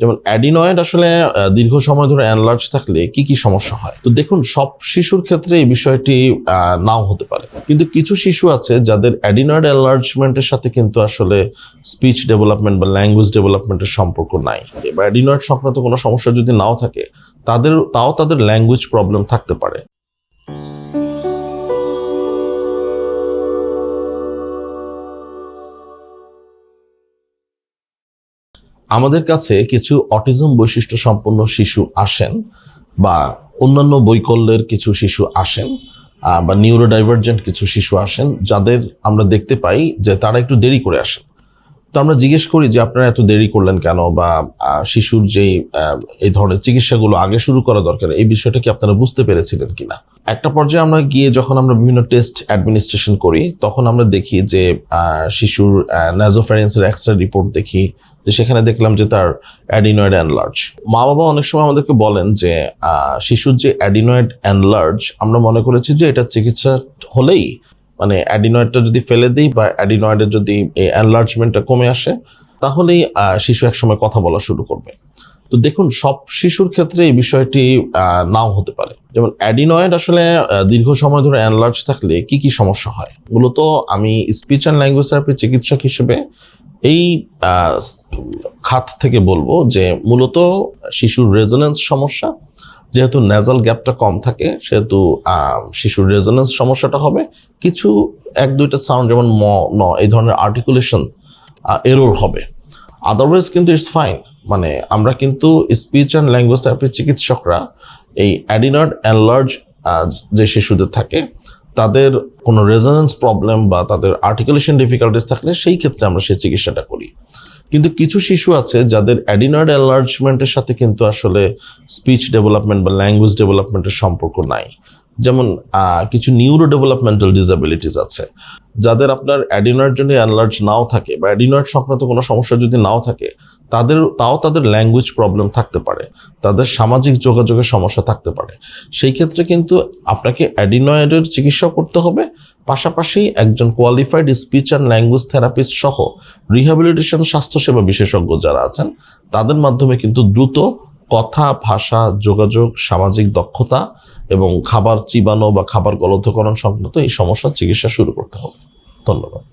যেমন অ্যাডিনয়েড আসলে দীর্ঘ সময় ধরে অ্যানলার্জ থাকলে কি কি সমস্যা হয়? তো দেখুন, সব শিশুর ক্ষেত্রে এই বিষয়টি নাও হতে পারে। কিন্তু কিছু শিশু আছে যাদের অ্যাডিনয়েড এনলার্জমেন্টের সাথে কিন্তু আসলে স্পিচ ডেভেলপমেন্ট বা ল্যাঙ্গুয়েজ ডেভেলপমেন্টের সম্পর্ক নাই। বা অ্যাডিনয়েড সংক্রান্ত কোনো সমস্যা যদি নাও থাকে, তাদের, তাও তাদের ল্যাঙ্গুয়েজ প্রবলেম থাকতে পারে। আমাদের কাছে কিছু অটিজম বৈশিষ্ট্য সম্পন্ন শিশু আসেন বা অন্যান্য বৈকল্যের কিছু শিশু আসেন বা নিউরোডাইভার্জেন্ট কিছু শিশু আসেন যাদের আমরা দেখতে পাই যে তারা একটু দেরি করে আসেন। তো আমরা জিজ্ঞেস করি যে আপনারা এত দেরি করলেন কেন বা শিশুর যেই এই ধরনের চিকিৎসাগুলো আগে শুরু করা দরকার, এই বিষয়টা কি আপনারা বুঝতে পেরেছিলেন কিনা? একটা পর্যায়ে আমরা গিয়ে যখন আমরা বিভিন্ন টেস্ট অ্যাডমিনিস্ট্রেশন করি, তখন আমরা দেখি যে শিশুর ন্যাজোফারেন্সের এক্সট্রা রিপোর্ট দেখি, যে সেখানে দেখলাম যে তার অ্যাডিনয়েড অ্যানলার্জ মা বাবা অনেক সময় আমাদেরকে বলেন যে শিশুর যে অ্যাডিনয়েড অ্যানলার্জ আমরা মনে করেছি যে এটা চিকিৎসা হলেই মানে অ্যাডিনয়েডটা যদি ফেলে দিই বা অ্যাডিনয়েডের যদি অ্যানলার্জমেন্টটা কমে আসে, তাহলেই শিশু একসময় কথা বলা শুরু করবে। তো দেখুন, সব শিশুর ক্ষেত্রে এই বিষয়টি নাও হতে পারে। যেমন অ্যাডিনয়েড আসলে দীর্ঘ সময় ধরে অ্যানলার্জ থাকলে কি কি সমস্যা হয়? মূলত আমি স্পিচ অ্যান্ড ল্যাঙ্গুয়েজ থেরাপি চিকিৎসক হিসেবে এই খাত থেকে বলব যে মূলত শিশুর রেজোনেন্স সমস্যা, যেহেতু নেজাল গ্যাপটা কম থাকে, সেহেতু শিশুর রেজোনেন্স সমস্যাটা হবে। কিছু এক, দুইটা সাউন্ড যেমন ম, ন, এই ধরনের আর্টিকুলেশন এরর হবে। আদারওয়াইজ কিন্তু ইটস ফাইন মানে আমরা কিন্তু স্পিচ অ্যান্ড ল্যাঙ্গুয়েজ থেরাপির চিকিৎসকরা এই অ্যাডিনয়েড অ্যানলার্জ যে শিশুদের থাকে, তাদের কোনো রেজোনেন্স প্রবলেম বা তাদের আর্টিকুলেশন ডিফিকাল্টিস থাকলে সেই ক্ষেত্রে আমরা সেই চিকিৎসাটা করি। কিন্তু কিছু শিশু আছে যাদের অ্যাডিনয়েড এনলার্জমেন্টের সাথে কিন্তু আসলে স্পিচ ডেভেলপমেন্ট বা ল্যাঙ্গুয়েজ ডেভেলপমেন্টের সম্পর্ক নাই। যেমন কিছু নিউরো ডেভেলপমেন্টাল ডিসএবিলিটিস আছে, যাদের আপনার অ্যাডিনয়েড জন্য অ্যানলার্জ নাও থাকে, বা অ্যাডিনয়েড সংক্রান্ত কোনো সমস্যা যদি নাও থাকে, তাদের, তাও তাদের ল্যাঙ্গুয়েজ প্রবলেম থাকতে পারে, তাদের সামাজিক যোগাযোগের সমস্যা থাকতে পারে। সেই ক্ষেত্রে কিন্তু আপনাকে অ্যাডিনয়েডের চিকিৎসা করতে হবে, পাশাপাশি একজন qualified speech and language therapist সহ রিহ্যাবিলিটেশন স্বাস্থ্যসেবা বিশেষজ্ঞ যারা আছেন, তাদের মাধ্যমে কিন্তু দ্রুত কথা, ভাষা, যোগাযোগ, সামাজিক দক্ষতা এবং খাবার চিবানো বা খাবার গলধকরণ সংক্রান্ত এই সমস্যার চিকিৎসা শুরু করতে হবে। ধন্যবাদ।